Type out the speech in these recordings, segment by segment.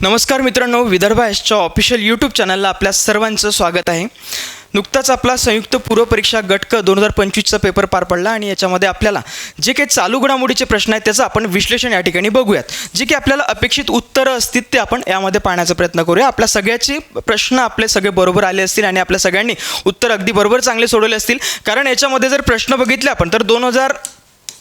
नमस्कार मित्रांनो विदर्भ एसच्या ऑफिशियल यूट्यूब चॅनलला आपल्या सर्वांचं स्वागत आहे. नुकताच आपला संयुक्त पूर्वपरीक्षा गटक दोन हजार पंचवीसचा पेपर पार पडला आणि याच्यामध्ये आपल्याला जे काही चालू घडामोडीचे प्रश्न आहेत त्याचं आपण विश्लेषण या ठिकाणी बघूयात. जे की आपल्याला अपेक्षित उत्तरं असतील ते आपण यामध्ये पाहण्याचा प्रयत्न करूया. आपल्या सगळ्याचे प्रश्न आपले सगळे बरोबर आले असतील आणि आपल्या सगळ्यांनी उत्तर अगदी बरोबर चांगले सोडवले असतील. कारण याच्यामध्ये जर प्रश्न बघितले आपण तर दोन हजार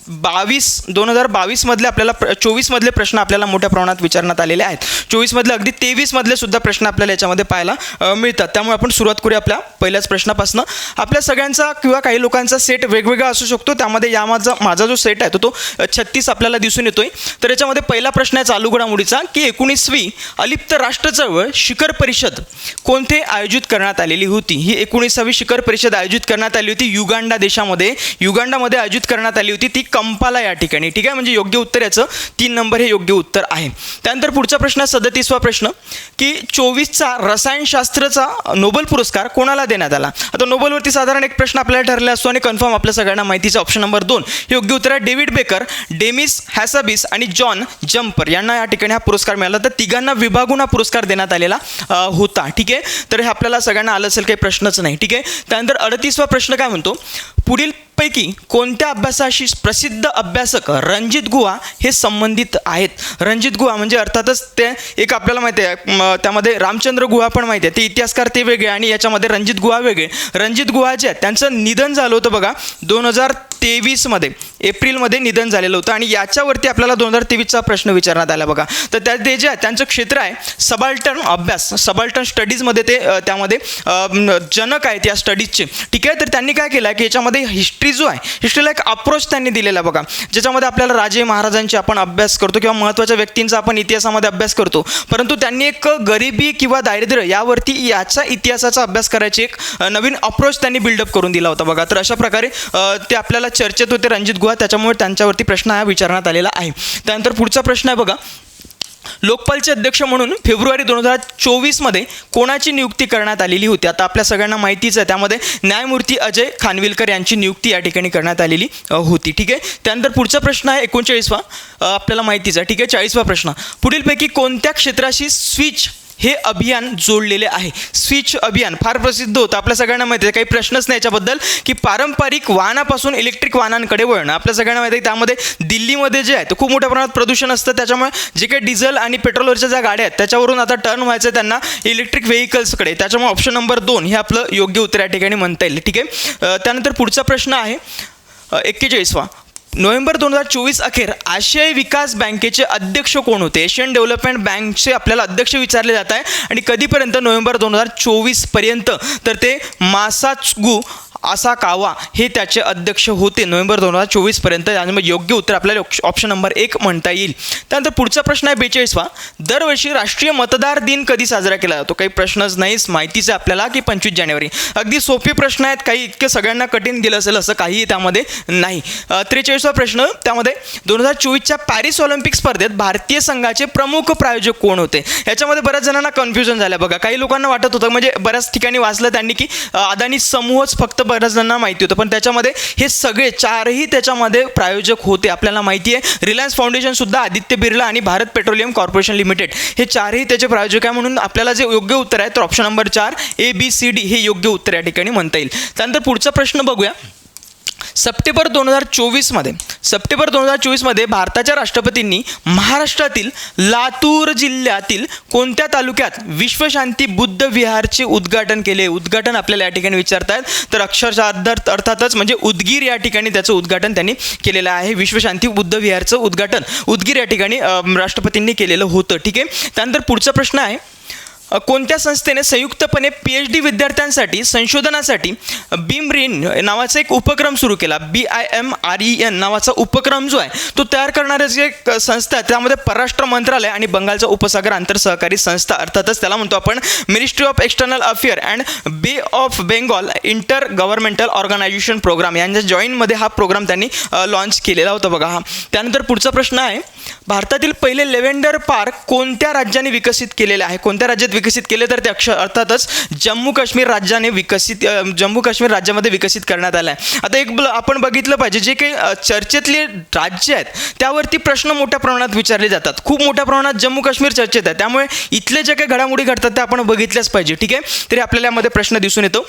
बावीस दोन हजार बावीसमधले आपल्याला प्र चोवीसमधले प्रश्न आपल्याला मोठ्या प्रमाणात विचारण्यात आलेले आहेत. चोवीसमधले अगदी तेवीसमधले सुद्धा प्रश्न आपल्याला याच्यामध्ये पाहायला मिळतात. त्यामुळे आपण सुरुवात करूया आपल्या पहिल्याच प्रश्नापासून. आपल्या सगळ्यांचा किंवा काही लोकांचा सेट वेगवेगळा असू शकतो. त्यामध्ये या माझा माझा जो सेट आहे तो तो छत्तीस आपल्याला दिसून येतोय. तर याच्यामध्ये पहिला प्रश्न आहे चालू घडामोडीचा की एकोणीसवी अलिप्त राष्ट्र चळवळ शिखर परिषद कोणते आयोजित करण्यात आलेली होती? ही एकोणीसावी शिखर परिषद आयोजित करण्यात आली होती युगांडा देशामध्ये. युगांडामध्ये आयोजित करण्यात आली होती. ती कंपाला या ठिकाणी. ठीक आहे? म्हणजे योग्य उत्तर याचं तीन नंबर हे योग्य उत्तर आहे. त्यानंतर पुढचा प्रश्न सदतीसवा प्रश्न की चोवीसचा रसायनशास्त्रचा नोबेल पुरस्कार कोणाला देण्यात आला? आता नोबेलवरती साधारण एक प्रश्न आपल्याला ठरला असतो आणि कन्फर्म आपल्या सगळ्यांना माहितीचा ऑप्शन नंबर दोन. हे योग्य उत्तर आहे डेव्हिड बेकर डेमिस हॅसाबिस आणि जॉन जम्पर यांना या ठिकाणी हा पुरस्कार मिळाला. तर तिघांना विभागून हा पुरस्कार देण्यात आलेला होता. ठीक आहे? तर हे आपल्याला सगळ्यांना आलं असेल काही प्रश्नच नाही. ठीक आहे? त्यानंतर अडतीसवा प्रश्न काय म्हणतो? पुढील पैकी कोणत्या अभ्यासाशी प्रसिद्ध अभ्यासक रणजित गुहा हे संबंधित आहेत? रणजित गुहा म्हणजे अर्थातच ते एक आपल्याला माहिती आहे त्यामध्ये रामचंद्र गुहा पण माहिती आहे. ते इतिहासकार ते वेगळे आणि याच्यामध्ये रणजित गुहा वेगळे. रणजित गुहा जे आहेत त्यांचं निधन झालं होतं बघा दोन हजार तेवीसमध्ये. एप्रिलमध्ये निधन झालेलं होतं आणि याच्यावरती आपल्याला दोन हजार तेवीसचा प्रश्न विचारण्यात आला बघा. तर त्या ते जे आहे त्यांचं क्षेत्र आहे सबाल्टन अभ्यास. सबाल्टन स्टडीजमध्ये ते त्यामध्ये जनक आहेत या स्टडीजचे. ठीक आहे तर त्यांनी काय केलं आहे की याच्यामध्ये हिस्ट्री जो आहे हिस्ट्रीला एक अप्रोच त्यांनी दिलेला बघा. ज्याच्यामध्ये आपल्याला राजे महाराजांचे आपण अभ्यास करतो किंवा महत्त्वाच्या व्यक्तींचा आपण इतिहासामध्ये अभ्यास करतो. परंतु त्यांनी एक गरिबी किंवा दारिद्र्य यावरती याचा इतिहासाचा अभ्यास करायची एक नवीन अप्रोच त्यांनी बिल्डअप करून दिला होता बघा. तर अशा प्रकारे ते आपल्याला चर्चेत होते रणजित गुहा त्याच्यामुळे त्यांच्यावरती प्रश्न हा विचारण्यात आलेला आहे. त्यानंतर पुढचा प्रश्न आहे बघा. लोकपालचे अध्यक्ष म्हणून फेब्रुवारी दोन हजार चोवीसमध्ये कोणाची नियुक्ती करण्यात आलेली होती? आता आपल्या सगळ्यांना माहितीच आहे त्यामध्ये न्यायमूर्ती अजय खानविलकर यांची नियुक्ती या ठिकाणी करण्यात आलेली होती. ठीक आहे? त्यानंतर पुढचा प्रश्न आहे एकोणचाळीसवा. आपल्याला माहितीच आहे. ठीक आहे? चाळीसवा प्रश्न. पुढीलपैकी कोणत्या क्षेत्राशी स्विच हे अभियान जोडलेले आहे. स्विच अभियान फार प्रसिद्ध होतं. आपल्या सगळ्यांना माहिती आहे काही प्रश्नच नाही याच्याबद्दल की पारंपरिक वाहनापासून इलेक्ट्रिक वाहनांकडे वळणं. आपल्या सगळ्यांना माहिती आहे त्यामध्ये दिल्लीमध्ये जे आहे ते खूप मोठ्या प्रमाणात प्रदूषण असतं. त्याच्यामुळे जे काही डिझेल आणि पेट्रोलवरच्या ज्या गाड्या आहेत त्याच्यावरून आता टर्न व्हायचं आहे त्यांना इलेक्ट्रिक व्हेकल्सकडे त्याच्यामुळे ऑप्शन नंबर दोन हे आपलं योग्य उत्तर या ठिकाणी म्हणता येईल. ठीक आहे? त्यानंतर पुढचा प्रश्न आहे एक्केचाळीसवा. नोव्हेंबर दोन हजार चोवीस अखेर आशियाई विकास बँकेचे अध्यक्ष कोण होते? एशियन डेव्हलपमेंट बँकचे आपल्याला अध्यक्ष विचारले जात आहे. आणि कधीपर्यंत? नोव्हेंबर दोन हजार चोवीसपर्यंत तर ते मासाचगू असा कावा हे त्याचे अध्यक्ष होते नोव्हेंबर दोन हजार चोवीसपर्यंत आणि मग योग्य उत्तर आपल्याला ऑप्शन नंबर एक म्हणता येईल. त्यानंतर पुढचा प्रश्न आहे बेचाळीसवा. दरवर्षी राष्ट्रीय मतदार दिन कधी साजरा केला जातो? काही प्रश्नच नाहीच. माहितीच आहे आपल्याला की पंचवीस जानेवारी. अगदी सोपे प्रश्न आहेत. काही इतके सगळ्यांना कठीण गेलं असेल असं काहीही त्यामध्ये नाही. त्रेचाळीसवा प्रश्न त्यामध्ये दोन हजार चोवीसच्या पॅरिस ऑलिम्पिक स्पर्धेत भारतीय संघाचे प्रमुख प्रायोजक कोण होते? याच्यामध्ये बऱ्याच जणांना कन्फ्युजन झालं बघा. काही लोकांना वाटत होतं म्हणजे बऱ्याच ठिकाणी वाचलं त्यांनी की अदानी समूहच फक्त बऱ्याच जणांना माहिती होतं पण त्याच्यामध्ये हे सगळे चारही त्याच्यामध्ये प्रायोजक होते आपल्याला माहिती आहे. रिलायन्स फाउंडेशनसुद्धा आदित्य बिर्ला आणि भारत पेट्रोलियम कॉर्पोरेशन लिमिटेड हे चारही त्याचे प्रायोजक आहे म्हणून आपल्याला जे योग्य उत्तर आहे तर ऑप्शन नंबर चार ए बी सी डी हे योग्य उत्तर या ठिकाणी म्हणता येईल. त्यानंतर पुढचा प्रश्न बघूया. सप्टेंबर दोन हजार चोवीसमध्ये सप्टेंबर दोन हजार चोवीसमध्ये भारताच्या राष्ट्रपतींनी महाराष्ट्रातील लातूर जिल्ह्यातील कोणत्या तालुक्यात विश्वशांती बुद्ध विहारचे उद्घाटन केले? उद्घाटन आपल्याला या ठिकाणी विचारतायत तर अक्षरशः अर्थातच म्हणजे उदगीर या ठिकाणी त्याचं उद्घाटन त्यांनी केलेलं आहे. विश्वशांती बुद्ध विहारचं उद्घाटन उदगीर या ठिकाणी राष्ट्रपतींनी केलेलं होतं. ठीक आहे? त्यानंतर पुढचा प्रश्न आहे. कोणत्या संस्थेने संयुक्तपणे पी एच डी विद्यार्थ्यांसाठी संशोधनासाठी बीमरिन नावाचा एक उपक्रम सुरू केला? B I M R E N नावाचा उपक्रम जो आहे तो तयार करणारे जे संस्था आहे त्यामध्ये परराष्ट्र मंत्रालय आणि बंगालचा उपसागर आंतर सहकारी संस्था अर्थातच त्याला म्हणतो आपण ministry of external affair and bay of Bengal inter governmental organisation program यांच्या जॉईनमध्ये हा प्रोग्राम त्यांनी लॉन्च केलेला होता बघा हा. त्यानंतर पुढचा प्रश्न आहे भारतातील पहिले लेव्हेंडर पार्क कोणत्या राज्याने विकसित केलेले आहे? कोणत्या राज्यात विकसित केले तर ते अक्ष अर्थातच जम्मू काश्मीर राज्याने विकसित जम्मू काश्मीर राज्यामध्ये विकसित करण्यात आलं आहे आता एक आपण बघितलं पाहिजे जे काही चर्चेतले राज्य आहेत त्यावरती प्रश्न मोठ्या प्रमाणात विचारले जातात. खूप मोठ्या प्रमाणात जम्मू काश्मीर चर्चेत आहे. त्यामुळे इथले जे काही घडामोडी घडतात त्या आपण बघितल्याच पाहिजे ठीक आहे? तरी आपल्याला यामध्ये प्रश्न दिसून येतो.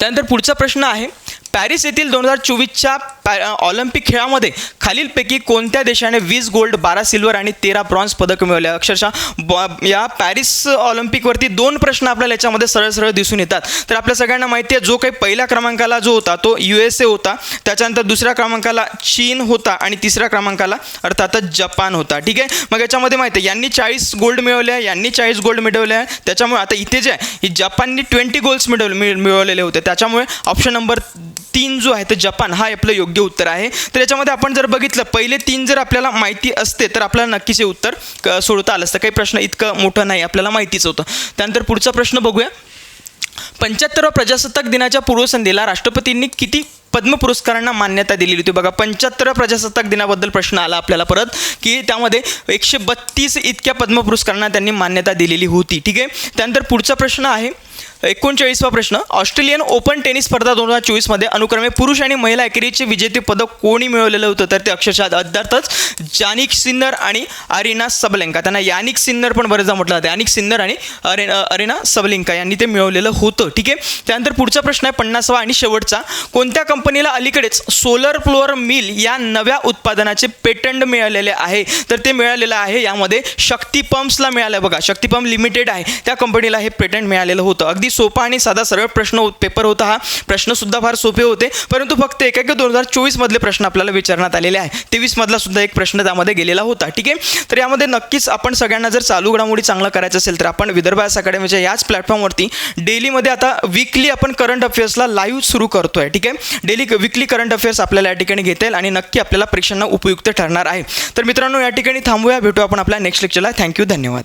त्यानंतर पुढचा प्रश्न आहे पॅरिस येथील दोन हजार चोवीसच्या पॅ ऑलिम्पिक खेळामध्ये खालीलपैकी कोणत्या देशाने वीस गोल्ड बारा सिल्वर आणि तेरा ब्रॉन्झ पदक मिळवले? अक्षरशः ब- या पॅरिस ऑलिम्पिकवरती दोन प्रश्न आपल्याला याच्यामध्ये सरळ सरळ दिसून येतात. तर आपल्या सगळ्यांना माहिती आहे जो काही पहिल्या क्रमांकाला जो होता तो यू एस ए होता. त्याच्यानंतर दुसऱ्या क्रमांकाला चीन होता आणि तिसऱ्या क्रमांकाला अर्थातच जपान होता. ठीक आहे? मग याच्यामध्ये माहिती आहे यांनी चाळीस गोल्ड मिळवले आहे यांनी चाळीस गोल्ड मिळवले आहे त्याच्यामुळे आता इथे जे आहे ही जपाननी ट्वेंटी गोल्स मिळवले मिळ- मिळवलेले होते. त्याच्यामुळे ऑप्शन नंबर तीन जो आहे तर जपान हा आपलं योग्य उत्तर आहे. तर याच्यामध्ये आपण जर बघितलं पहिले तीन जर आपल्याला माहिती असते तर आपल्याला नक्कीच हे उत्तर क- आलं असतं. काही प्रश्न इतकं मोठं नाही आपल्याला माहितीच होतं. त्यानंतर पुढचा प्रश्न बघूया. पंच्याहत्तरवा प्रजासत्ताक दिनाच्या पूर्वसंध्येला राष्ट्रपतींनी किती पद्म पुरस्कारांना मान्यता दिलेली होती. बघा पंच्याहत्तर प्रजासत्ताक दिनाबद्दल प्रश्न आला आपल्याला परत की त्यामध्ये एकशे बत्तीस इतक्या पद्म पुरस्कारांना त्यांनी मान्यता दिलेली होती. ठीक आहे? त्यानंतर पुढचा प्रश्न आहे एकोणचाळीसवा प्रश्न. ऑस्ट्रेलियन ओपन टेनिस स्पर्धा दोन हजार चोवीसमध्ये अनुक्रमे पुरुष आणि महिला एकेरीचे विजेते पदक कोणी मिळवलेलं होतं? तर ते अक्षरशः अर्थातच जानिक सिन्नर आणि अरिना सबलेंका. त्यांना यानिक सिन्नर पण बरेचदा म्हटलं जातं. यानिक सिन्नर आणि अरे अरिना सबलेंका यांनी ते मिळवलेलं होतं. ठीक आहे? त्यानंतर पुढचा प्रश्न आहे पन्नासावा आणि शेवटचा. कोणत्या कंपनीला अलीकडेच सोलर फ्लोअर मिल या नव्या उत्पादनाचे पेटंट मिळालेले आहे. तर ते मिळालेलं आहे यामध्ये शक्ती पंप्सला मिळालं बघा. शक्ती पंप लिमिटेड आहे. त्या कंपनीला हे पेटंट मिळालेलं होतं. अगदी सोपा आणि साधा सरळ प्रश्न पेपर होता हा. प्रश्नसुद्धा फार सोपे होते. परंतु फक्त एक एक दोन हजार चोवीसमधले प्रश्न आपल्याला विचारण्यात आलेले आहे. तेवीसमधला सुद्धा एक प्रश्न त्यामध्ये गेलेला होता. ठीक आहे? तर यामध्ये नक्कीच आपण सगळ्यांना जर चालू घडामोडी चांगलं करायचं असेल तर आपण विदर्भ अकॅडमीच्या याच प्लॅटफॉर्मवरती डेलीमध्ये आता वीकली आपण करंट अफेअर्सला लाईव्ह सुरू करतो आहे ठीक आहे? डेली विकली करंट अफेअर्स आपल्याला या ठिकाणी घेता येईल आणि नक्की आपल्याला परीक्षांना उपयुक्त ठरणार आहे. तर मित्रांनो या ठिकाणी थांबूया. भेटू आपण आपल्या नेक्स्ट लेक्चरला थँक्यू धन्यवाद.